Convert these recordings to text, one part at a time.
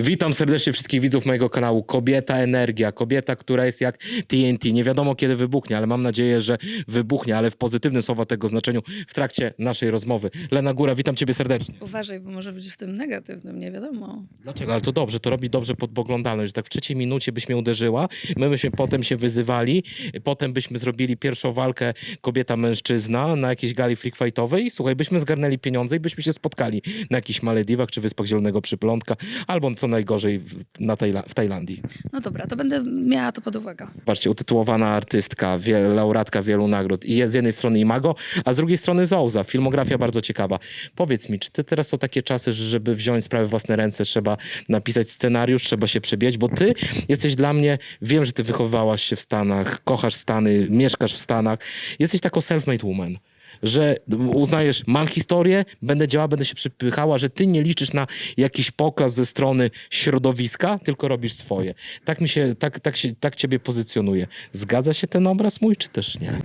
Witam serdecznie wszystkich widzów mojego kanału Kobieta Energia. Kobieta, która jest jak TNT. Nie wiadomo kiedy wybuchnie, ale mam nadzieję, że wybuchnie, ale w pozytywnym słowa tego znaczeniu w trakcie naszej rozmowy. Lena Góra, witam ciebie serdecznie. Uważaj, bo może być w tym negatywnym, nie wiadomo. Dlaczego? Ale to dobrze, to robi dobrze podpoglądalność, że tak w trzeciej minucie byś mnie uderzyła, my byśmy potem się wyzywali, potem byśmy zrobili pierwszą walkę kobieta-mężczyzna na jakiejś gali freak fightowej i słuchaj, byśmy zgarnęli pieniądze i byśmy się spotkali na jakichś Malediwach czy Wyspach Zielonego Przyplątka, albo co najgorzej w, na Tajla- w Tajlandii. No dobra, to będę miała to pod uwagę. Patrzcie, utytułowana artystka, wie, laureatka wielu nagród. I jest z jednej strony Imago, a z drugiej strony Zouza. Filmografia bardzo ciekawa. Powiedz mi, czy ty teraz są takie czasy, że żeby wziąć sprawę w własne ręce, trzeba napisać scenariusz, trzeba się przebijać, bo ty jesteś dla mnie, wiem, że ty wychowywałaś się w Stanach, kochasz Stany, mieszkasz w Stanach. Jesteś taką self-made woman. Że uznajesz, mam historię, będę działała, będę się przypychała, że ty nie liczysz na jakiś pokaz ze strony środowiska, tylko robisz swoje. Tak mi się, tak, tak się, tak ciebie pozycjonuje. Zgadza się ten obraz mój, czy też nie?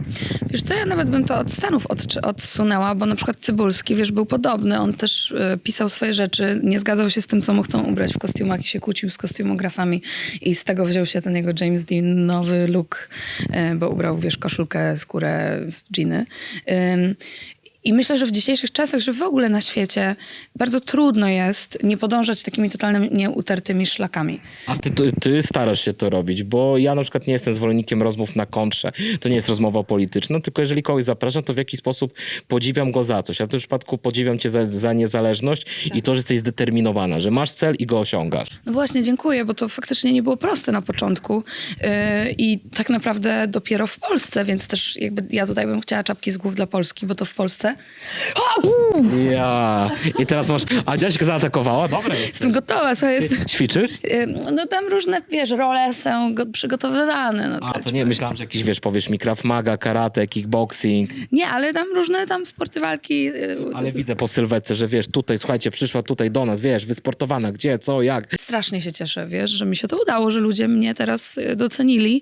Wiesz co, ja nawet bym to od Stanów od, odsunęła, bo na przykład Cybulski, wiesz, był podobny. On też y, pisał swoje rzeczy, nie zgadzał się z tym, co mu chcą ubrać w kostiumach i się kłócił z kostiumografami. I z tego wziął się ten jego James Dean nowy look, y, bo ubrał, wiesz, koszulkę, skórę, dżiny. Ym, Um, I myślę, że w dzisiejszych czasach, że w ogóle na świecie bardzo trudno jest nie podążać takimi totalnie utartymi szlakami. A ty, ty, ty starasz się to robić, bo ja na przykład nie jestem zwolennikiem rozmów na kontrze. To nie jest rozmowa polityczna, tylko jeżeli kogoś zapraszam, to w jakiś sposób podziwiam go za coś. A w tym przypadku podziwiam cię za, za niezależność i to, że jesteś zdeterminowana, że masz cel i go osiągasz. No właśnie, dziękuję, bo to faktycznie nie było proste na początku yy, i tak naprawdę dopiero w Polsce, więc też jakby ja tutaj bym chciała czapki z głów dla Polski, bo to w Polsce. O, bum! Ja. I teraz masz... A dziaśka zaatakowała? Dobra jest. Jestem gotowa, słuchaj, jest, Ćwiczysz? no tam różne, wiesz, role są go- przygotowywane. No A, to nie, myślałam, że jakiś, wiesz, powiesz mi Krav Maga, karate, kickboxing, Nie, ale tam różne tam sporty walki. yy, ale widzę po sylwetce, że wiesz, tutaj, słuchajcie, przyszła tutaj do nas, wiesz, wysportowana, gdzie, co, jak. Strasznie się cieszę, wiesz, że mi się to udało, że ludzie mnie teraz y, docenili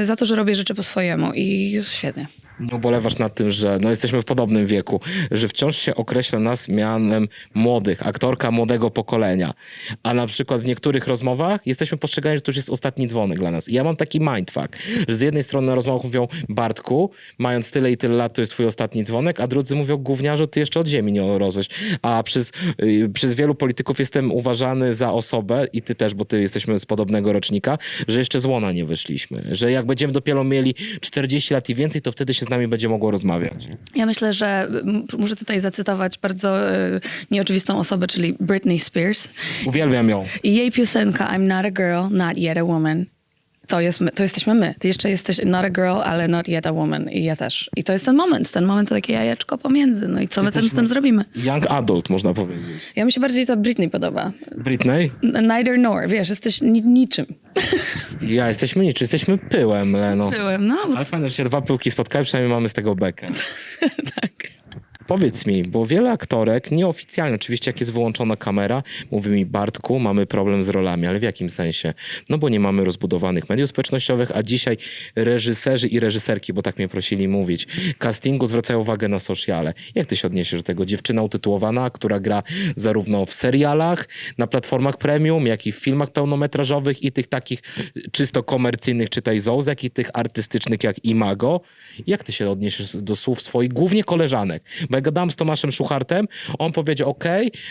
y, za to, że robię rzeczy po swojemu i świetnie. Ubolewasz nad tym, że no, jesteśmy w podobnym wieku, że wciąż się określa nas mianem młodych, aktorka młodego pokolenia. A na przykład w niektórych rozmowach jesteśmy postrzegani, że to już jest ostatni dzwonek dla nas. I ja mam taki mindfuck, że z jednej strony na rozmowach mówią Bartku, mając tyle i tyle lat, to jest twój ostatni dzwonek, a drudzy mówią gówniarzu, ty jeszcze od ziemi nie rosłeś. A przez, yy, przez wielu polityków jestem uważany za osobę, i ty też, bo ty jesteśmy z podobnego rocznika, że jeszcze z łona nie wyszliśmy. Że jak będziemy dopiero mieli 40 lat i więcej, to wtedy się z nami będzie mogło rozmawiać. Ja myślę, że muszę tutaj zacytować bardzo y, nieoczywistą osobę, czyli Britney Spears. Uwielbiam ją. I jej piosenka I'm not a girl, not yet a woman. To, jest my, to jesteśmy my. Ty jeszcze jesteś not a girl, ale not yet a woman. I ja też. I to jest ten moment. Ten moment to takie jajeczko pomiędzy. No i co my tam z tym zrobimy? Young adult, można powiedzieć. Ja mi się bardziej to Britney podoba. Britney? Neither nor. Wiesz, jesteś ni- niczym. Ja jesteśmy niczym, jesteśmy pyłem, Leno. Byłem, no. Ale fajnie, że się dwa pyłki spotkały, przynajmniej mamy z tego bekę. tak. Powiedz mi, bo wiele aktorek, nieoficjalnie oczywiście, jak jest wyłączona kamera, mówi mi Bartku, mamy problem z rolami, ale w jakim sensie? No bo nie mamy rozbudowanych mediów społecznościowych, a dzisiaj reżyserzy i reżyserki, bo tak mnie prosili mówić, castingu zwracają uwagę na sociale. Jak ty się odniesiesz do tego? Dziewczyna utytułowana, która gra zarówno w serialach, na platformach premium, jak i w filmach pełnometrażowych i tych takich czysto komercyjnych, czytaj Zouz, jak i tych artystycznych, jak Imago. Jak ty się odniesiesz do słów swoich, głównie koleżanek? Bo gadałem z Tomaszem Szuchartem, on powiedział, ok,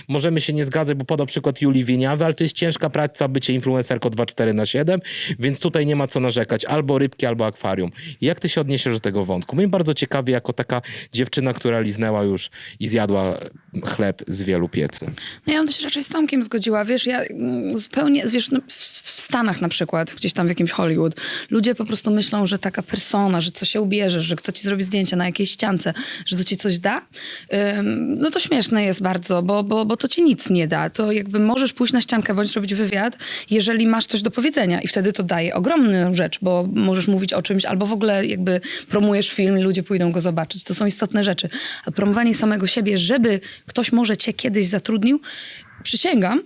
możemy się nie zgadzać, bo podał przykład Julii Wieniawy, ale to jest ciężka praca bycie influencerką 24 na 7, więc tutaj nie ma co narzekać. Albo rybki, albo akwarium. Jak ty się odniesiesz do tego wątku? Mnie bardzo ciekawi, jako taka dziewczyna, która liznęła już i zjadła chleb z wielu piecy. No ja bym się raczej z Tomkiem zgodziła. Wiesz, ja mm, zupełnie, wiesz, no, Stanach na przykład, gdzieś tam w jakimś Hollywood, ludzie po prostu myślą, że taka persona, że co się ubierze, że kto ci zrobi zdjęcie na jakiejś ściance, że to ci coś da. Ym, no to śmieszne jest bardzo, bo, bo, bo to ci nic nie da. To jakby możesz pójść na ściankę bądź robić wywiad, jeżeli masz coś do powiedzenia i wtedy to daje ogromną rzecz, bo możesz mówić o czymś albo w ogóle jakby promujesz film i ludzie pójdą go zobaczyć. To są istotne rzeczy. A promowanie samego siebie, żeby ktoś może cię kiedyś zatrudnił, przysięgam,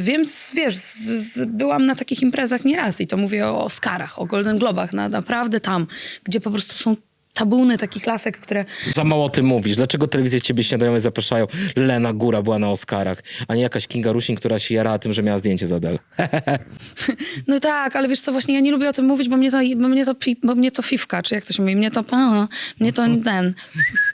Wiem, z, wiesz, z, z, byłam na takich imprezach nieraz i to mówię o Oscarach, o Golden Globach, na, naprawdę tam, gdzie po prostu są tabuny takich lasek, które Za mało o tym mówisz. Dlaczego telewizje ciebie śniadaniowe zapraszają? Lena Góra była na Oscarach, a nie jakaś Kinga Rusin, która się jarała tym, że miała zdjęcie z Adele. No tak, ale wiesz co, właśnie ja nie lubię o tym mówić, bo mnie to, bo mnie to, bo mnie to fifka, czy jak to się mówi, mnie to, aha, mnie to ten,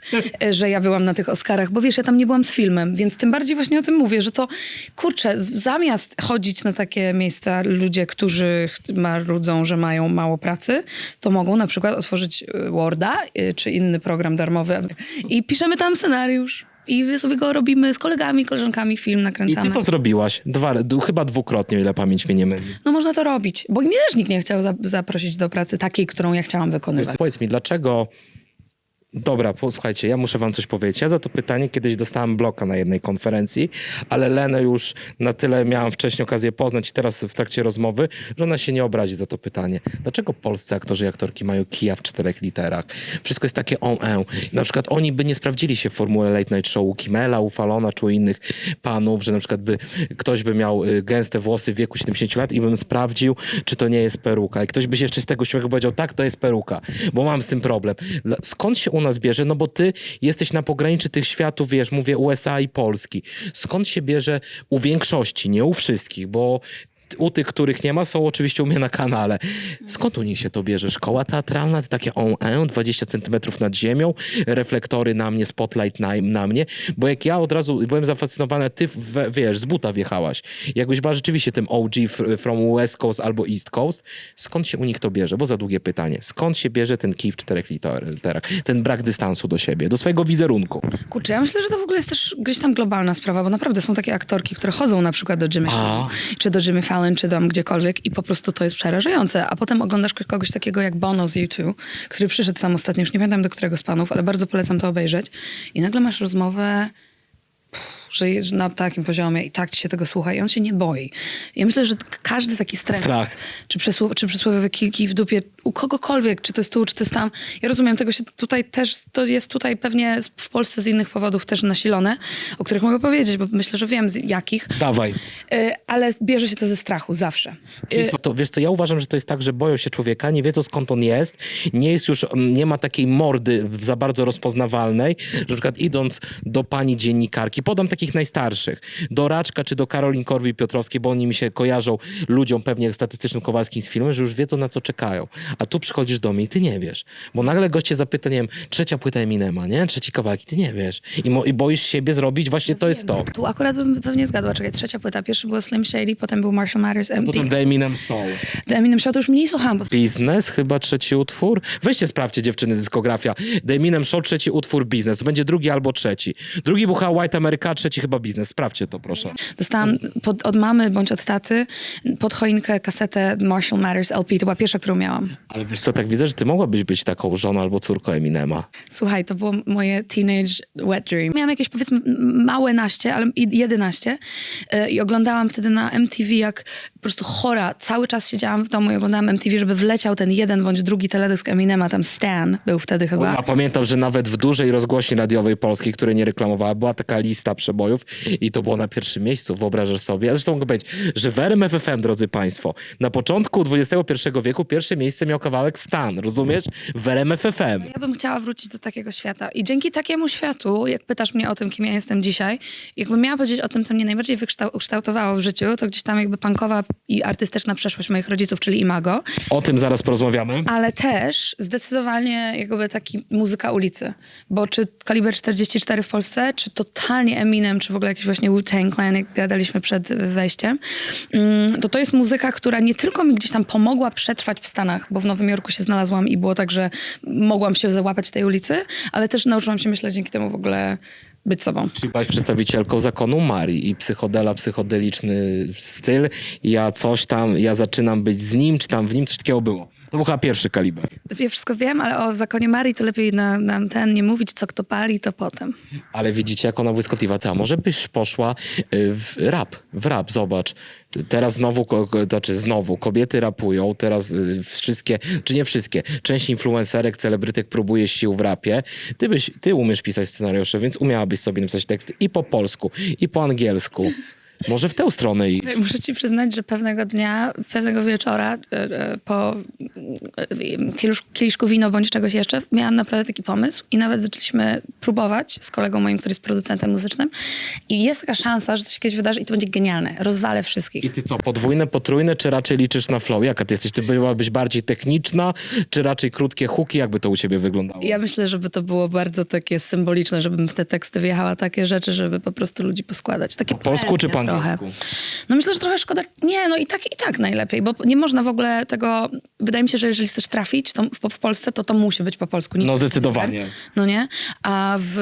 że ja byłam na tych Oscarach, bo wiesz, ja tam nie byłam z filmem, więc tym bardziej właśnie o tym mówię, że to, kurczę, zamiast chodzić na takie miejsca ludzie, którzy marudzą, że mają mało pracy, to mogą na przykład otworzyć y, Worda y, czy inny program darmowy i piszemy tam scenariusz. I sobie go robimy z kolegami, koleżankami, film I nakręcamy. ty to zrobiłaś. Dwa, chyba dwukrotnie, ile pamięć mnie nie myli. No można to robić, bo mnie też nikt nie chciał za- zaprosić do pracy takiej, którą ja chciałam wykonywać. Powiedz mi, dlaczego... Dobra, posłuchajcie, ja muszę wam coś powiedzieć. Ja za to pytanie kiedyś dostałem bloka na jednej konferencji, ale Lenę już na tyle miałam wcześniej okazję poznać i teraz w trakcie rozmowy, że ona się nie obrazi za to pytanie. Dlaczego polscy aktorzy i aktorki mają kija w czterech literach? Wszystko jest takie on -e. Na przykład oni by nie sprawdzili się w formule Late Night Show u Kimela, u Falona czy u innych panów, że na przykład by ktoś by miał y, gęste włosy w wieku 70 lat i bym sprawdził, czy to nie jest peruka. I ktoś by się jeszcze z tego śmiechu powiedział, tak, to jest peruka, bo mam z tym problem. Skąd się u nas bierze? No bo ty jesteś na pograniczy tych światów, wiesz, mówię USA i Polski. Skąd się bierze u większości, nie u wszystkich, bo u tych, których nie ma, są oczywiście u mnie na kanale. Skąd u nich się to bierze? Szkoła teatralna, te takie on -en, 20 centymetrów nad ziemią, reflektory na mnie, spotlight na, na mnie, bo jak ja od razu byłem zafascynowany, ty w, wiesz, z buta wjechałaś. Jakbyś była rzeczywiście tym OG fr- from West Coast albo East Coast, skąd się u nich to bierze? Bo za długie pytanie. Skąd się bierze ten kij w czterech literach? Ten brak dystansu do siebie, do swojego wizerunku? Kurczę, ja myślę, że to w ogóle jest też gdzieś tam globalna sprawa, bo naprawdę są takie aktorki, które chodzą na przykład do Jimmy A. Czy do Jimmy Fallon, czy tam gdziekolwiek i po prostu to jest przerażające. A potem oglądasz kogoś takiego jak Bono z U2, który przyszedł tam ostatnio, już nie pamiętam do którego z panów, ale bardzo polecam to obejrzeć. I nagle masz rozmowę jest na takim poziomie i tak ci się tego słucha i on się nie boi. Ja myślę, że każdy taki stres, Strach. czy, przysło, czy przysłowiowe kilki w dupie u kogokolwiek, czy to jest tu, czy to jest tam. Ja rozumiem, tego się tutaj też, to jest tutaj pewnie w Polsce z innych powodów też nasilone, o których mogę powiedzieć, bo myślę, że wiem z jakich, Dawaj. Y, ale bierze się to ze strachu zawsze. Czyli Y, to, to, wiesz co, ja uważam, że to jest tak, że boją się człowieka, nie wiedzą skąd on jest, nie jest już, mm, nie ma takiej mordy za bardzo rozpoznawalnej, że na przykład idąc do pani dziennikarki, podam takich najstarszych, do Raczka czy do Karolin Korwi-Piotrowskiej, bo oni mi się kojarzą ludziom pewnie statystycznym Kowalskim z filmem, że już wiedzą na co czekają. A tu przychodzisz do mnie i ty nie wiesz. Bo nagle goście zapyta, nie wiem, trzecia płyta Eminema, nie? Trzeci kawałek i ty nie wiesz. I, mo- i boisz siebie zrobić, właśnie to jest to. Tu akurat bym pewnie zgadła. Czekaj, trzecia płyta. Pierwszy był Slim Shady, potem był Marshall Mathers MP. Potem The Eminem Soul. The Eminem Show to już mniej słuchałam, bo Biznes, chyba trzeci utwór. Weźcie, sprawdźcie dziewczyny, dyskografia. The Eminem Show, trzeci utwór biznes. To będzie drugi albo trzeci. Drugi był White America, trzeci chyba biznes. Sprawdźcie to, proszę. dostałam pod, od mamy bądź od taty pod choinkę kasetę Marshall Mathers LP. To była pierwsza, którą miałam. Ale wiesz co, tak widzę, że ty mogłabyś być taką żoną albo córką Eminema. Słuchaj, to było moje teenage wet dream. Miałam jakieś powiedzmy małe naście, ale i- 11 e, i oglądałam wtedy na MTV jak po prostu chora. Cały czas siedziałam w domu i oglądałam MTV, żeby wleciał ten jeden bądź drugi teledysk Eminema, tam Stan był wtedy chyba. A pamiętam, że nawet w dużej rozgłośni radiowej polskiej, której nie reklamowała, była taka lista przebojów i to było na pierwszym miejscu, wyobrażasz sobie. A zresztą mogę powiedzieć, że w RMF FM, drodzy państwo, na początku XXI wieku pierwsze miejsce miał kawałek Stan, rozumiesz? W RMF FM. Ja bym chciała wrócić do takiego świata. I dzięki takiemu światu, jak pytasz mnie o tym, kim ja jestem dzisiaj, jakbym miała powiedzieć o tym, co mnie najbardziej wykształ- ukształtowało w życiu, to gdzieś tam jakby punkowa i artystyczna przeszłość moich rodziców, czyli Imago. O tym zaraz porozmawiamy. ale też zdecydowanie jakby taki muzyka ulicy. Bo czy Kaliber 44 w Polsce, czy totalnie Eminem, czy w ogóle jakiś właśnie Wu-Tang Clan, jak gadaliśmy przed wejściem, mm, to to jest muzyka, która nie tylko mi gdzieś tam pomogła przetrwać w Stanach, bo w Nowym Jorku się znalazłam i było tak, że mogłam się załapać tej ulicy, ale też nauczyłam się, myślę, dzięki temu w ogóle być sobą. Czyli byłaś przedstawicielką zakonu Marii i psychodela, psychodeliczny styl. Ja coś tam, ja zaczynam być z nim, czy tam w nim coś takiego było. To był chyba pierwszy kaliber. Ja wszystko wiem, ale o zakonie Marii to lepiej na, nam ten nie mówić, co kto pali, to potem. Ale widzicie, jak ona błyskotliwa. Ty, a może byś poszła y, w rap, w rap, zobacz. Teraz znowu, ko- ko- znaczy znowu, kobiety rapują, teraz y, wszystkie, czy nie wszystkie, część influencerek, celebrytek próbuje sił w rapie. Ty, byś, ty umiesz pisać scenariusze, więc umiałabyś sobie napisać teksty i po polsku, i po angielsku. Może w tę stronę i Muszę ci przyznać, że pewnego dnia, pewnego wieczora e, e, po kielisz, kieliszku wino bądź czegoś jeszcze, miałam naprawdę taki pomysł i nawet zaczęliśmy próbować z kolegą moim, który jest producentem muzycznym i jest taka szansa, że to się kiedyś wydarzy i to będzie genialne. Rozwalę wszystkich. I ty co, podwójne, potrójne, czy raczej liczysz na flow? Jaka ty jesteś? Ty byłabyś bardziej techniczna, czy raczej krótkie huki? Jakby to u ciebie wyglądało? Ja myślę, żeby to było bardzo takie symboliczne, żebym w te teksty wjechała takie rzeczy, żeby po prostu ludzi poskładać. Takie Po polsku czy po poezja trochę. No myślę, że trochę szkoda. Nie, no i tak i tak najlepiej, bo nie można w ogóle tego... Wydaje mi się, że jeżeli chcesz trafić to w, w Polsce, to to musi być po polsku. Nie No zdecydowanie. No nie? A w,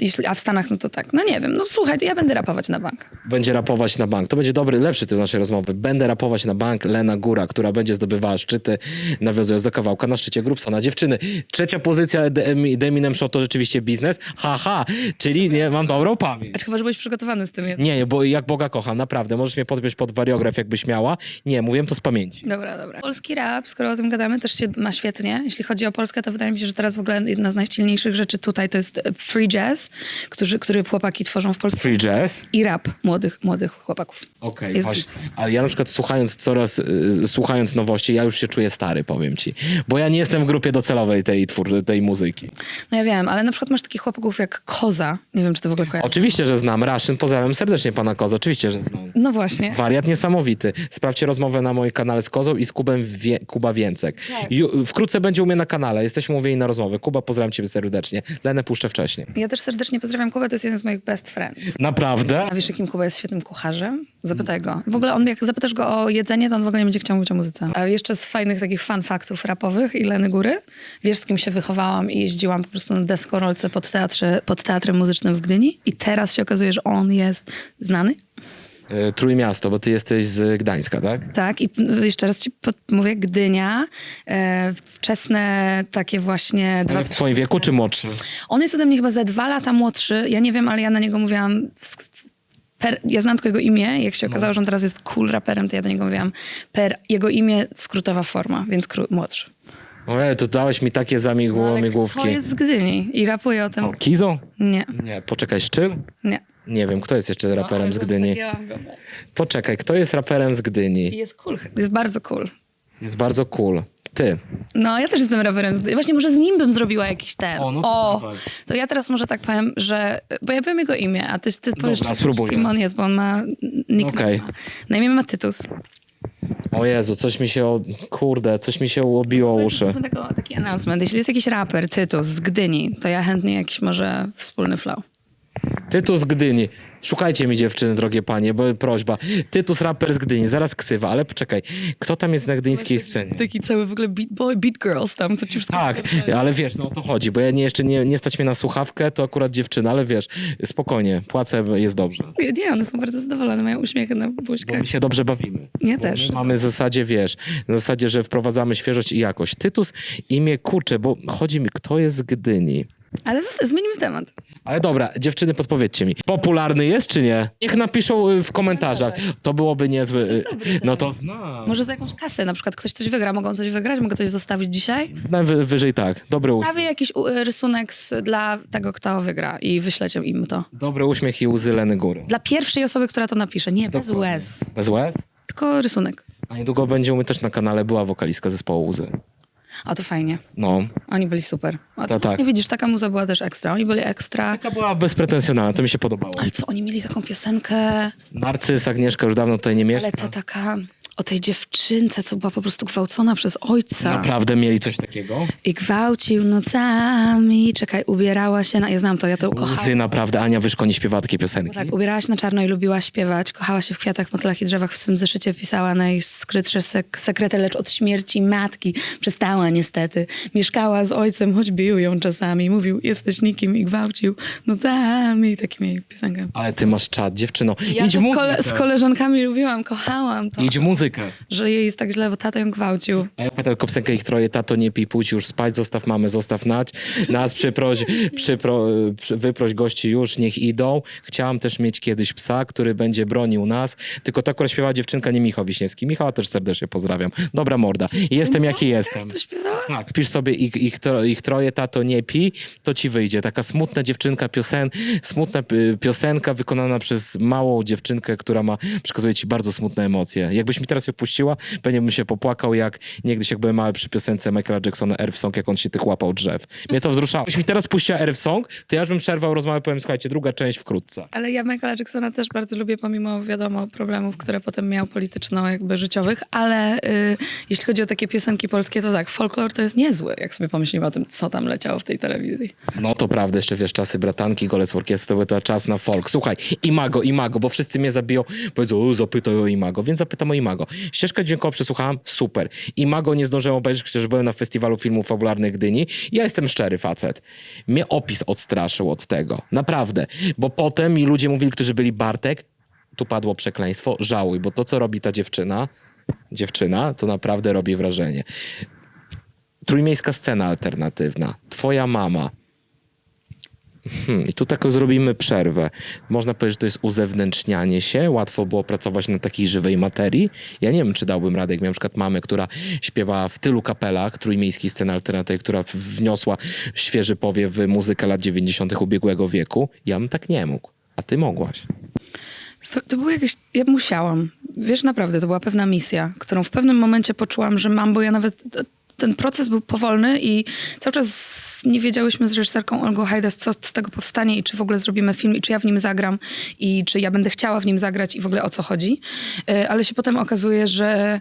jeśli, a w Stanach, no to tak. No nie wiem. No słuchaj, ja będę rapować na bank. Będzie rapować na bank. To będzie dobry, lepszy tytuł naszej rozmowy. Będę rapować na bank Lena Góra, która będzie zdobywała szczyty, nawiązując do kawałka na szczycie Grubsona. Dziewczyny, trzecia pozycja The Emi- The Eminem Show to rzeczywiście biznes. Haha, czyli nie mam dobrą pamięć. A chyba, że byłeś przygotowany z tym. jednak. Nie, bo jak Boga kocham, naprawdę. Możesz mnie podpiąć pod wariograf, jakbyś miała. Nie, mówiłem to z pamięci. Dobra, dobra. Polski rap, skoro o tym gadamy, też się ma świetnie. Jeśli chodzi o Polskę, to wydaje mi się, że teraz w ogóle jedna z najsilniejszych rzeczy tutaj to jest e, free jazz, którzy, który chłopaki tworzą w Polsce. Free jazz? I rap młodych, młodych chłopaków. Okej, Jest właśnie. Ale ja na przykład słuchając coraz, y, słuchając nowości, ja już się czuję stary, powiem ci. Bo ja nie jestem w grupie docelowej tej, twór, tej muzyki. No ja wiem, ale na przykład masz takich chłopaków jak Koza. Nie wiem, czy to w ogóle kojarzy. Oczywiście, że znam. Raszyn, pozdrawiam serdecznie pana Koza. Oczywiście, że znam. No właśnie. Wariat niesamowity. Sprawdźcie rozmowę na moim kanale z Kozą i z Kubem Wie- Kuba Więcek. Tak. Ju, wkrótce będzie u mnie na kanale. Jesteśmy umówieni na rozmowę. Kuba, pozdrawiam cię serdecznie. Lenę puszczę wcześniej. Ja też serdecznie pozdrawiam Kubę, to jest jeden z moich best friends. Naprawdę? A wiesz, jakim Kuba jest świetnym kucharzem? Zapytaj go. W ogóle on, jak zapytasz go o jedzenie, to on w ogóle nie będzie chciał mówić o muzyce. A jeszcze z fajnych takich fun faktów rapowych i Leny Góry. Wiesz, z kim się wychowałam i jeździłam po prostu na deskorolce pod, teatrze, pod teatrem muzycznym w Gdyni i teraz się okazuje, że on jest znany. Y, Trójmiasto, bo ty jesteś z Gdańska, tak? Tak, i jeszcze raz ci mówię, Gdynia, e, wczesne takie właśnie... Dwa... W twoim wieku czy młodszy? On jest ode mnie chyba ze dwa lata młodszy. Ja nie wiem, ale ja na niego mówiłam. Per, ja znam tylko jego imię. Jak się okazało, że on teraz jest cool raperem, to ja do niego mówiłam per jego imię, skrótowa forma, więc kró, młodszy. Ojej, to dałeś mi takie zamigłówki. To jest z Gdyni i rapuje o tym. Co, Kizo? Nie, Nie, poczekaj, Szczyl? nie. Nie wiem, kto jest jeszcze raperem z Gdyni. Poczekaj, kto jest raperem z Gdyni? jest cool. Jest bardzo cool. Jest bardzo cool. Ty. No, ja też jestem raperem. z Gdyni. Właśnie może z nim bym zrobiła jakiś ten. O, no to dawaj. to ja teraz może tak powiem, że... Bo ja powiem jego imię, a ty, ty powiesz, czy- spróbuję. kim on jest, bo on ma nick. Okej. Na imię ma Tytus. O Jezu, coś mi się, o... kurde, coś mi się obiło o uszy. Zróbmy taki announcement. Jeśli jest jakiś raper, Tytus z Gdyni, to ja chętnie jakiś może wspólny flow. Tytus z Gdyni. Szukajcie mi dziewczyny, drogie panie, bo prośba. Tytus raper z Gdyni, zaraz ksywa, ale poczekaj. Kto tam jest na gdyńskiej scenie? Taki cały w ogóle beat boy, beat girls tam, co ci wszystko... Tak, ale wiesz, no o to chodzi, bo ja nie, jeszcze nie, nie stać mnie na słuchawkę, to akurat dziewczyna, ale wiesz, spokojnie, płacę, jest dobrze. Nie, one są bardzo zadowolone, mają uśmiechy na Bo buźkach. my się dobrze bawimy. Bo też. My mamy w zasadzie, wiesz, na zasadzie, że wprowadzamy świeżość i jakość. Tytus, imię kurczę, bo chodzi mi, kto jest z Gdyni? Ale zosta- zmienimy temat. Ale dobra, dziewczyny, podpowiedzcie mi. Popularny jest czy nie? Niech napiszą y, w komentarzach. To byłoby niezłe. y, No to znam. Może za jakąś kasę, na przykład ktoś coś wygra, mogą coś wygrać, mogę coś zostawić dzisiaj. Najwyżej tak. Dobry uśmiech. Prawie jakiś u- rysunek z, dla tego, kto wygra i wyślecie im to. Dobry uśmiech i łzy Leny Góry. Dla pierwszej osoby, która to napisze. Nie, bez Dokładnie. łez. Bez łez? Tylko rysunek. A niedługo będzie u mnie też na kanale była wokalistka zespołu łzy. A to fajnie. No. Oni byli super. A to tak. właśnie widzisz, taka muza była też ekstra. Oni byli ekstra. Taka była bezpretensjonalna, to mi się podobało. Ale co, oni mieli taką piosenkę, Narcyz, Agnieszka już dawno tutaj nie mieszka. ale ta taka o tej dziewczynce, co była po prostu gwałcona przez ojca. Naprawdę mieli coś takiego? I gwałcił nocami. Czekaj, ubierała się na... Ja znam to, ja to ukochałam. Łzy naprawdę. Ania Wyszko nie śpiewała takiej piosenki. Tak, ubierała się na czarno i lubiła śpiewać. Kochała się w kwiatach, motylach i drzewach. W swym zeszycie pisała najskrytsze sek- sekrety, lecz od śmierci matki przestała niestety. Mieszkała z ojcem, choć bił ją czasami. Mówił, jesteś nikim i gwałcił nocami. Taki mieli piosenkę. Ale ty masz czad, dziewczyno. Ja Idź z, muzykę. kole- z koleżankami lubiłam, kochałam to. Idź w Że jej jest tak źle, bo tata ją gwałcił. A ja pamiętam tylko piosenkę ich troje, tato nie pij, pójdź już spać, zostaw mamę, zostaw nać. Nas przyproś, przypro, przy- wyproś gości już, niech idą. Chciałam też mieć kiedyś psa, który będzie bronił nas. Tylko to akurat śpiewała dziewczynka, nie Michał Wiśniewski. Michała też serdecznie pozdrawiam. Dobra morda. Jestem jaki jestem. To śpiewała? Tak, wpisz sobie ich, ich, tro, ich troje, tato nie pi, to ci wyjdzie. Taka smutna dziewczynka, piosen, smutna y, piosenka wykonana przez małą dziewczynkę, która ma, przekazuje ci bardzo smutne emocje. Jakbyś mi teraz ją puściła, pewnie bym się popłakał, jak niegdyś jak byłem mały przy piosence Michaela Jacksona Earth Song, jak on się tych łapał drzew. Mnie to wzruszało. Jeśli mi teraz puściła Earth Song, to ja już bym przerwał rozmowę, powiem, słuchajcie, druga część wkrótce. Ale ja Michaela Jacksona też bardzo lubię, pomimo wiadomo problemów, które potem miał polityczno jakby życiowych, ale y, jeśli chodzi o takie piosenki polskie, to tak, folklor to jest niezły, jak sobie pomyślimy o tym, co tam leciało w tej telewizji. No to prawda, jeszcze wiesz, czasy bratanki, golec orkiestry, to był to czas na folk. Słuchaj, Imago, Imago, bo wszyscy mnie zabiją, powiedzą, o, zapytaj o Imago, więc zapytam o Imago. Ścieżkę dźwiękową przesłuchałam, super. Imago nie zdążyłem obejrzeć, chociaż byłem na festiwalu filmów fabularnych Gdyni. Ja jestem szczery facet. Mnie opis odstraszył od tego, naprawdę. Bo potem mi ludzie mówili, którzy byli Bartek, tu padło przekleństwo, żałuj, bo to, co robi ta dziewczyna, dziewczyna, to naprawdę robi wrażenie. Trójmiejska scena alternatywna, twoja mama, Hmm, I tu taką zrobimy przerwę. Można powiedzieć, że to jest uzewnętrznianie się. Łatwo było pracować na takiej żywej materii. Ja nie wiem, czy dałbym radę, jak miałem na przykład mamę, która śpiewa w tylu kapelach trójmiejskiej sceny alternatywnej, która wniosła świeży powiew w muzykę lat 90. ubiegłego wieku. Ja bym tak nie mógł. A ty mogłaś. To było jakieś. Ja musiałam. Wiesz, naprawdę, to była pewna misja, którą w pewnym momencie poczułam, że mam, bo ja nawet. Ten proces był powolny i cały czas nie wiedziałyśmy z reżyserką Olgą Hajdas, co z tego powstanie i czy w ogóle zrobimy film, i czy ja w nim zagram, i czy ja będę chciała w nim zagrać, i w ogóle o co chodzi. E, Ale się potem okazuje, że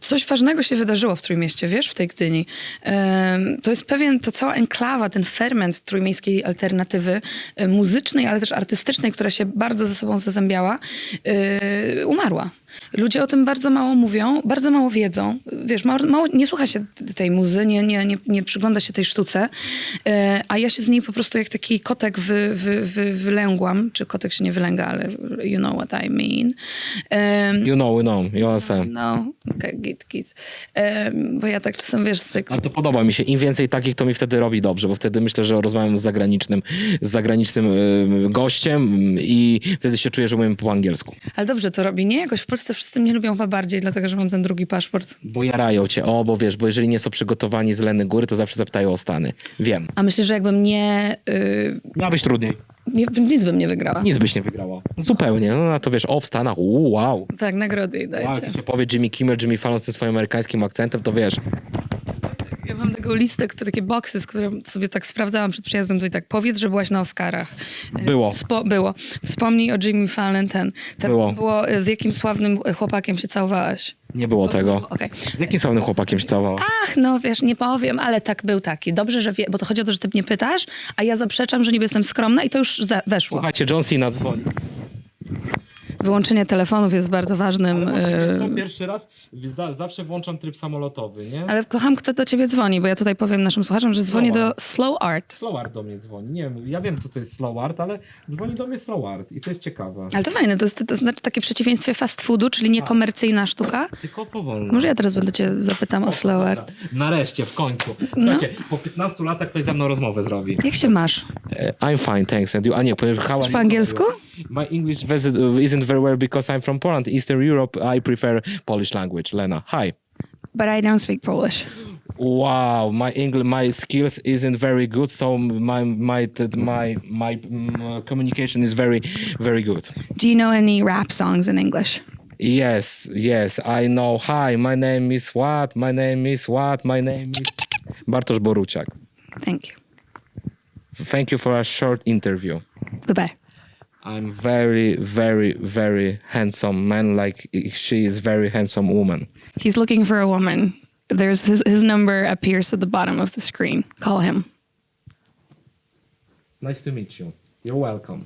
coś ważnego się wydarzyło w Trójmieście, wiesz, w tej Gdyni. Em, To jest pewien, to cała enklawa, ten ferment trójmiejskiej alternatywy e, muzycznej, ale też artystycznej, która się bardzo ze sobą zazębiała, e, umarła. Ludzie o tym bardzo mało mówią, bardzo mało wiedzą. Wiesz, mało, nie słucha się tej muzy, nie, nie, nie, nie przygląda się tej sztuce, e, a ja się z niej po prostu jak taki kotek wy, wy, wy, wylęgłam, czy kotek się nie wylęga, ale you know what I mean. You know, you know, you understand. no, okej, git, git. Bo ja tak czasem, wiesz, z tych... A to podoba mi się. Im więcej takich, to mi wtedy robi dobrze, bo wtedy myślę, że rozmawiam z zagranicznym, z zagranicznym gościem i wtedy się czuję, że umiem po angielsku. Ale dobrze to robi, nie? Jakoś w Polsce wszyscy mnie lubią chyba bardziej, dlatego, że mam ten drugi paszport. Bo jarają cię. O, bo wiesz, bo jeżeli nie są przygotowani z Leny Góry, to zawsze zapytają o Stany. Wiem. A myślę, że jakbym nie... y, Miałabyś trudniej. nie nic bym nie wygrała. Nic byś nie wygrała. Zupełnie. No a to wiesz, o w Stanach, uuu, wow. Tak, nagrody jej dajcie. jak się powie Jimmy Kimmel, Jimmy Fallon z tym swoim amerykańskim akcentem, to wiesz, Ja mam taką listę, które, takie boxy, z którym sobie tak sprawdzałam przed przyjazdem, to i tak powiedz, że byłaś na Oscarach. Y, Było. Wspo- było. Wspomnij o Jimmy Fallon, ten. Było. było. y, Z jakim sławnym chłopakiem się całowałaś? nie było tego. Okej. Z jakim sławnym chłopakiem się całowała? Ach, no wiesz, nie powiem, ale tak był taki. Dobrze, że wie, bo to chodzi o to, że ty mnie pytasz, a ja zaprzeczam, że niby jestem skromna i to już weszło. Słuchajcie, John Cena dzwoni. Wyłączenie telefonów jest bardzo ważnym. Wiesz co, y, pierwszy raz za- zawsze włączam tryb samolotowy, nie? ale kocham, kto do ciebie dzwoni, bo ja tutaj powiem naszym słuchaczom, że dzwoni Slow do Art. Slow Art. Slow Art do mnie dzwoni. Nie wiem, ja wiem, co to jest Slow Art, ale dzwoni do mnie Slow Art i to jest ciekawe. Ale to fajne, to, jest, to znaczy takie przeciwieństwie fast foodu, czyli niekomercyjna sztuka. Tylko powolno. Może ja teraz będę cię zapytam o Slow. Art. Nareszcie, w końcu. No. Słuchajcie, po 15 latach ktoś ze mną rozmowę zrobi. Jak się masz? E, I'm fine, thanks. And you? A nie, powiem, how are po angielsku? My English visit isn't very well because I'm from Poland, Eastern Europe. I prefer Polish language. Lena, hi. But I don't speak Polish. Wow, my English, my skills isn't very good, so my my my my mm, communication is very very good. Do you know any rap songs in English? Yes, yes, I know. Hi, my name is what? My name is what? My name is Bartosz Boruciak. Thank you. Thank you for a short interview. Goodbye. I'm very, very, very handsome man. Like she is very handsome woman. He's looking for a woman. There's his, his number appears at the bottom of the screen. Call him. Nice to meet you. You're welcome.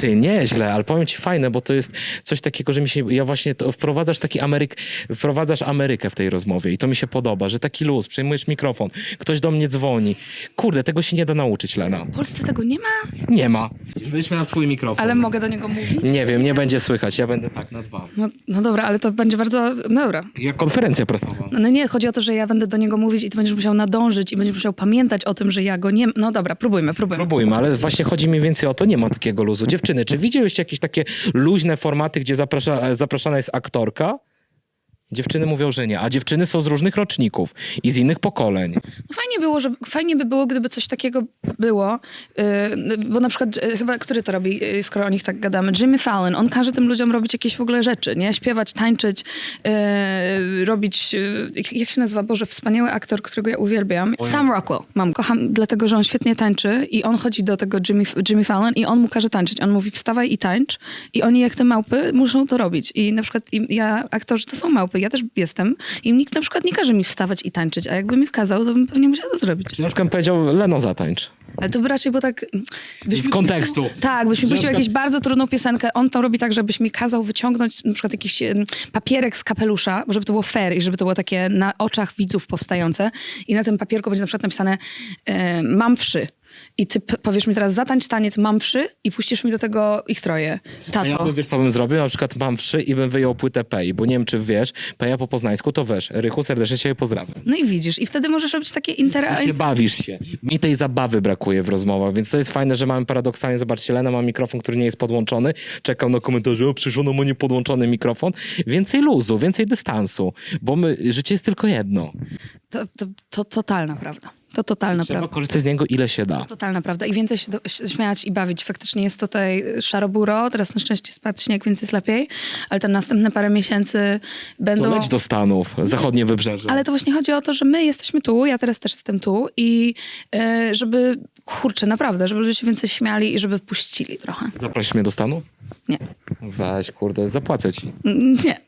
Ty, nieźle, ale powiem ci fajne, bo to jest coś takiego, że mi się, ja właśnie to wprowadzasz taki Ameryk, wprowadzasz Amerykę w tej rozmowie i to mi się podoba, że taki luz, przejmujesz mikrofon, ktoś do mnie dzwoni. Kurde, tego się nie da nauczyć, Lena. W Polsce tego nie ma, Nie ma. Będziesz miała swój mikrofon. ale mogę do niego mówić. Nie wiem, nie będzie słychać, ja będę tak na dwa. No, no dobra, ale to będzie bardzo. No dobra. Jak konferencja prasowa. No nie, chodzi o to, że ja będę do niego mówić i ty będziesz musiał nadążyć i będziesz musiał pamiętać o tym, że ja go nie. No dobra, próbujmy, próbujmy. Próbujmy, ale właśnie chodzi mi więcej o to, nie ma takiego luzu. Dziewczyny, czy widziałyście jakieś takie luźne formaty, gdzie zaprasza, zapraszana jest aktorka Dziewczyny mówią, że nie, a dziewczyny są z różnych roczników i z innych pokoleń. No Fajnie było, że, fajnie by było, gdyby coś takiego było, yy, bo na przykład, yy, chyba, który to robi, yy, skoro o nich tak gadamy, Jimmy Fallon, on każe tym ludziom robić jakieś w ogóle rzeczy, nie? Śpiewać, tańczyć, yy, robić, yy, jak- się nazywa, Boże, wspaniały aktor, którego ja uwielbiam. Sam Rockwell, mam, kocham, dlatego, że on świetnie tańczy i on chodzi do tego Jimmy, Jimmy Fallon i on mu każe tańczyć. On mówi wstawaj i tańcz i oni jak te małpy muszą to robić. I na przykład im- ja, aktorzy to są małpy, ja też jestem i nikt na przykład nie każe mi wstawać i tańczyć, a jakby mi wkazał, to bym pewnie musiała to zrobić. Czy na przykład powiedział, Leno zatańcz. Ale to by raczej było tak... byś Z mi- kontekstu. Tak, byś mi puścił jakąś bardzo trudną piosenkę. On to robi tak, żebyś mi kazał wyciągnąć na przykład jakiś papierek z kapelusza, żeby to było fair i żeby to było takie na oczach widzów powstające. I na tym papierku będzie na przykład napisane e, mam wszy. I ty p- powiesz mi teraz zatańcz taniec mam wszy i puścisz mi do tego ich troje. A ja Tato. bym, wiesz co bym zrobił? Na przykład mam wszy i bym wyjął płytę Pej, bo nie wiem, czy wiesz, Peja po poznańsku to wiesz. Rychu, serdecznie cię pozdrawiam. No i widzisz. I wtedy możesz robić takie I się interakcje. bawisz się. Mi tej zabawy brakuje w rozmowach, więc to jest fajne, że mamy paradoksalnie, zobaczcie, Lena ma mikrofon, który nie jest podłączony. Czekam na komentarze, o przecież ona ma niepodłączony mikrofon. Więcej luzu, więcej dystansu, bo my, życie jest tylko jedno. To, to, to totalna prawda. To totalna Trzeba prawda. korzystać z niego ile się da. Totalna prawda. I więcej się do, śmiać i bawić. Faktycznie jest tutaj szaroburo. Teraz na szczęście spadł śnieg, więc jest lepiej. Ale te następne parę miesięcy To będą... leć do Stanów, zachodnie wybrzeże. Ale to właśnie chodzi o to, że my jesteśmy tu, ja teraz też jestem tu i e, żeby, kurczę, naprawdę, żeby ludzie się więcej śmiali i żeby puścili trochę. Zaprosisz mnie do Stanów? Nie. Weź, kurde, zapłacę ci. Nie.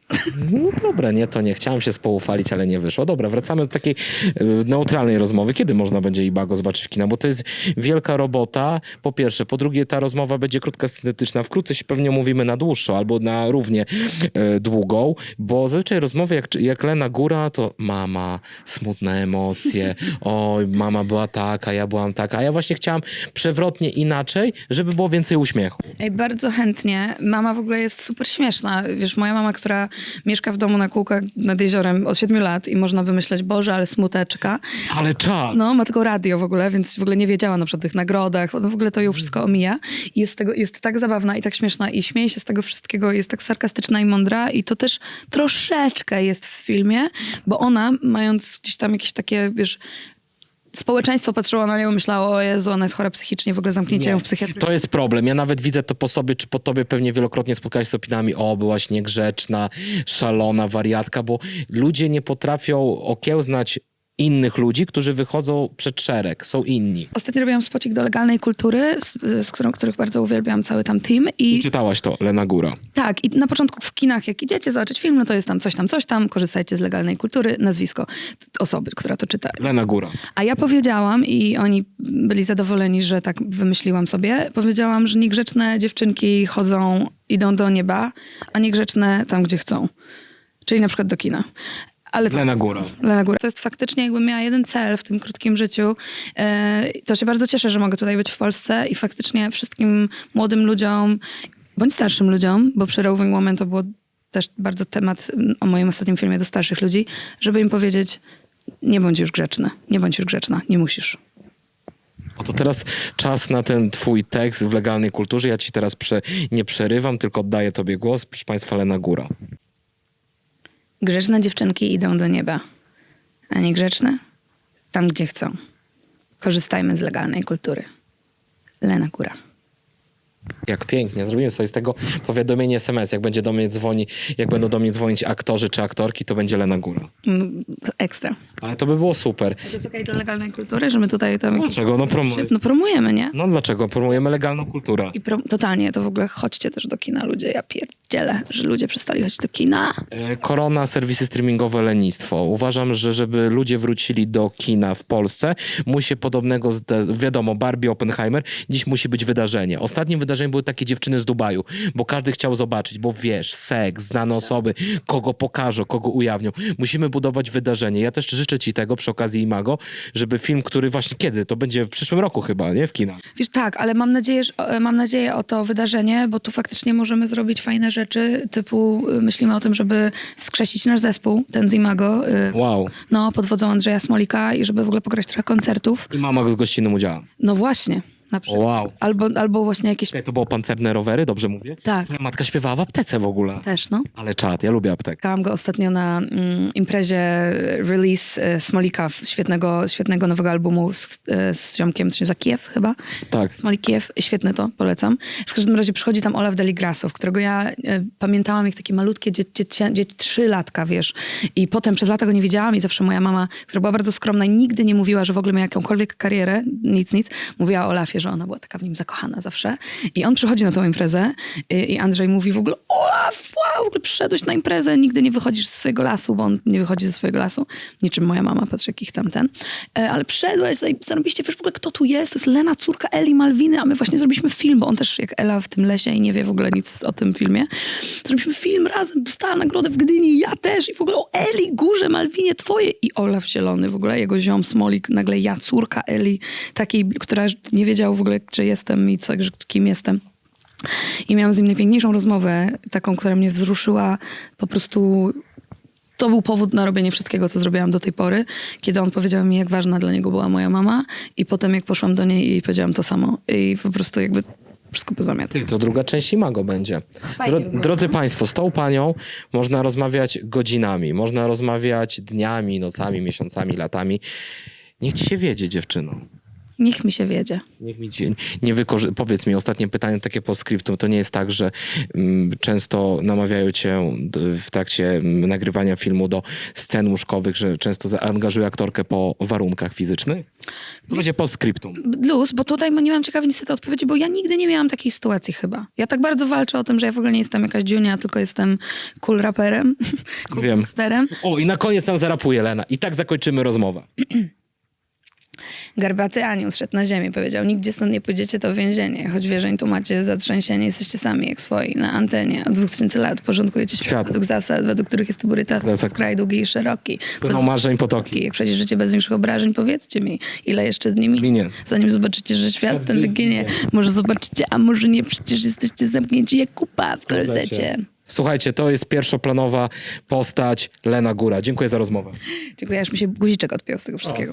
No dobra, nie, to nie. Chciałem się spoufalić, ale nie wyszło. Dobra, wracamy do takiej e, neutralnej rozmowy. Kiedy można będzie Ibago zobaczyć w kina? Bo to jest wielka robota, po pierwsze. Po drugie, ta rozmowa będzie krótka, syntetyczna. Wkrótce się pewnie umówimy na dłuższą albo na równie e, długą, bo zazwyczaj rozmowy jak, jak Lena Góra, to mama, smutne emocje, oj, mama była taka, ja byłam taka. A ja właśnie chciałam przewrotnie inaczej, żeby było więcej uśmiechu. Ej, bardzo chętnie. Mama w ogóle jest super śmieszna. Wiesz, moja mama, która mieszka w domu na kółkach nad jeziorem od siedmiu lat i można by myśleć, Boże, ale smuteczka. Ale czad! No, ma tylko radio w ogóle, więc w ogóle nie wiedziała na przykład o tych nagrodach. No, w ogóle to ją wszystko omija. I jest, tego, jest tak zabawna i tak śmieszna i śmieje się z tego wszystkiego. Jest tak sarkastyczna i mądra i to też troszeczkę jest w filmie, bo ona, mając gdzieś tam jakieś takie, wiesz... Społeczeństwo patrzyło na nią i myślało, o Jezu, ona jest chora psychicznie, w ogóle zamknięcie ją w psychiatrii. To jest problem. Ja nawet widzę to po sobie, czy po tobie pewnie wielokrotnie spotkałeś się z opiniami, o, byłaś niegrzeczna, szalona, wariatka, bo ludzie nie potrafią okiełznać innych ludzi, którzy wychodzą przed szereg, są inni. Ostatnio robiłam spocik do legalnej kultury, z, z którą, których bardzo uwielbiam cały tam team. I I czytałaś to, Lena Góra. tak, i na początku w kinach, jak idziecie zobaczyć film, no to jest tam coś tam, coś tam, korzystajcie z legalnej kultury, nazwisko osoby, która to czyta. Lena Góra. A ja powiedziałam i oni byli zadowoleni, że tak wymyśliłam sobie. Powiedziałam, że niegrzeczne dziewczynki chodzą, idą do nieba, a niegrzeczne tam, gdzie chcą. Czyli na przykład do kina. Ale Lena Góra. Lena Góra. To jest faktycznie jakbym miała jeden cel w tym krótkim życiu. E, To się bardzo cieszę, że mogę tutaj być w Polsce i faktycznie wszystkim młodym ludziom, bądź starszym ludziom, bo przy Roving Woman to było też bardzo temat mm, o moim ostatnim filmie do starszych ludzi, żeby im powiedzieć, nie bądź już grzeczny, nie bądź już grzeczna, nie musisz. Oto teraz czas na ten twój tekst w legalnej kulturze. Ja ci teraz prze, nie przerywam, tylko oddaję tobie głos. Proszę państwa, Lena Góra. Grzeczne dziewczynki idą do nieba, a niegrzeczne tam, gdzie chcą. Korzystajmy z legalnej kultury. Lena Góra. Jak pięknie. Zrobimy sobie z tego powiadomienie SMS. Jak będzie do mnie dzwoni, jak będą do mnie dzwonić aktorzy czy aktorki, to będzie Lena Góra. Mm, Ekstra. Ale to by było super. To jest okej dla legalnej kultury, że my tutaj tam... Dlaczego? No, promuj. No promujemy, nie? no dlaczego? Promujemy legalną kulturę. I totalnie, to w ogóle chodźcie też do kina, ludzie. Ja pierdzielę, że ludzie przestali chodzić do kina. E, Korona, serwisy streamingowe, lenistwo. Uważam, że żeby ludzie wrócili do kina w Polsce, musi podobnego, wiadomo, Barbie, Oppenheimer, dziś musi być wydarzenie. Ostatnim wydarzeniem były takie dziewczyny z Dubaju, bo każdy chciał zobaczyć, bo wiesz, seks, znane osoby, kogo pokażą, kogo ujawnią. Musimy budować wydarzenie. Ja też życzę ci tego przy okazji Imago, żeby film, który właśnie kiedy? To będzie w przyszłym roku chyba, nie? W kinach. Wiesz, tak, ale mam nadzieję, że, e, mam nadzieję o to wydarzenie, bo tu faktycznie możemy zrobić fajne rzeczy, typu y, myślimy o tym, żeby wskrzesić nasz zespół, ten z Imago, y, Wow. no, pod wodzą Andrzeja Smolika i żeby w ogóle pograć trochę koncertów. I mama z gościnnym udziałem. No właśnie, na przykład. Wow. Albo, albo właśnie jakieś... Czekaj, To było pancerne rowery, dobrze mówię? Tak, Twoja matka śpiewała w aptece w ogóle. też, no. Ale czad, ja lubię aptekę. Spotkałam go ostatnio na mm, imprezie e, release e, Smolika, świetnego, świetnego nowego albumu z, e, z ziomkiem, się nazywa Kiew chyba. Tak. Smolik Kiew, świetne to, polecam. W każdym razie przychodzi tam Olaf Deligrasow, którego ja e, pamiętałam jak takie malutkie dziecię, dziecię, dziecię, trzy latka, wiesz. I potem przez lata go nie widziałam i zawsze moja mama, która była bardzo skromna i nigdy nie mówiła, że w ogóle miała jakąkolwiek karierę, nic, nic, mówiła o Olafie, że ona była taka w nim zakochana zawsze. I on przychodzi na tą imprezę i, i Andrzej mówi w ogóle, Olaf, wow, w ogóle przyszedłeś na imprezę, nigdy nie wychodzisz ze swojego lasu, bo on nie wychodzi ze swojego lasu. Niczym moja mama, patrz jakich tam ten. E, Ale przyszedłeś, zarobiście, wiesz w ogóle kto tu jest? To jest Lena, córka Eli Malwiny, a my właśnie zrobiliśmy film, bo on też jak Ela w tym lesie i nie wie w ogóle nic o tym filmie. Zrobiliśmy film razem, dostała nagrodę w Gdyni, ja też i w ogóle o Eli, Górze, Malwinie, twoje i Olaf Zielony, w ogóle jego ziom Smolik, nagle ja, córka Eli, takiej, która nie wiedziała w ogóle, czy jestem i co, kim jestem. I miałam z nim najpiękniejszą rozmowę, taką, która mnie wzruszyła po prostu. To był powód na robienie wszystkiego, co zrobiłam do tej pory, kiedy on powiedział mi, jak ważna dla niego była moja mama, i potem jak poszłam do niej i powiedziałam to samo. I po prostu jakby wszystko pozamiatał. To druga część Imago będzie. Dro, drodzy Państwo, z tą panią można rozmawiać godzinami, można rozmawiać dniami, nocami, miesiącami, latami. Niech ci się wiedzie, dziewczyno. Niech mi się wiedzie. Niech mi ci, nie wykorzy- Powiedz mi, ostatnie pytanie takie po skryptum. To nie jest tak, że mm, często namawiają cię w trakcie mm, nagrywania filmu do scen łóżkowych, że często zaangażuje aktorkę po warunkach fizycznych? To będzie po skryptum. Luz, bo tutaj nie mam ciekawej niestety odpowiedzi, bo ja nigdy nie miałam takiej sytuacji chyba. Ja tak bardzo walczę o tym, że ja w ogóle nie jestem jakaś Junia, tylko jestem cool raperem, cool Wiem. gangsterem. O, i na koniec nam zarapuje Lena. I tak zakończymy rozmowę. Garbaty anioł zszedł na ziemię, powiedział, nigdzie stąd nie pójdziecie, to więzienie. Choć wierzeń tu macie zatrzęsienie, jesteście sami jak swoi, na antenie. Od dwóch tysięcy lat porządkujecie świat, Świat. według zasad, według których jest tuburytas, Zasad. kraj długi i szeroki. Płyną marzeń potoki. Jak przejdzie życie bez większych obrażeń, powiedzcie mi, ile jeszcze dni minie, Minie. zanim zobaczycie, że świat ten wyginie. Może zobaczycie, a może nie, przecież jesteście zamknięci jak kupa w klozecie. Słuchajcie, to jest pierwszoplanowa postać Lena Góra. Dziękuję za rozmowę. Dziękuję, aż mi się guziczek odpiął z tego wszystkiego.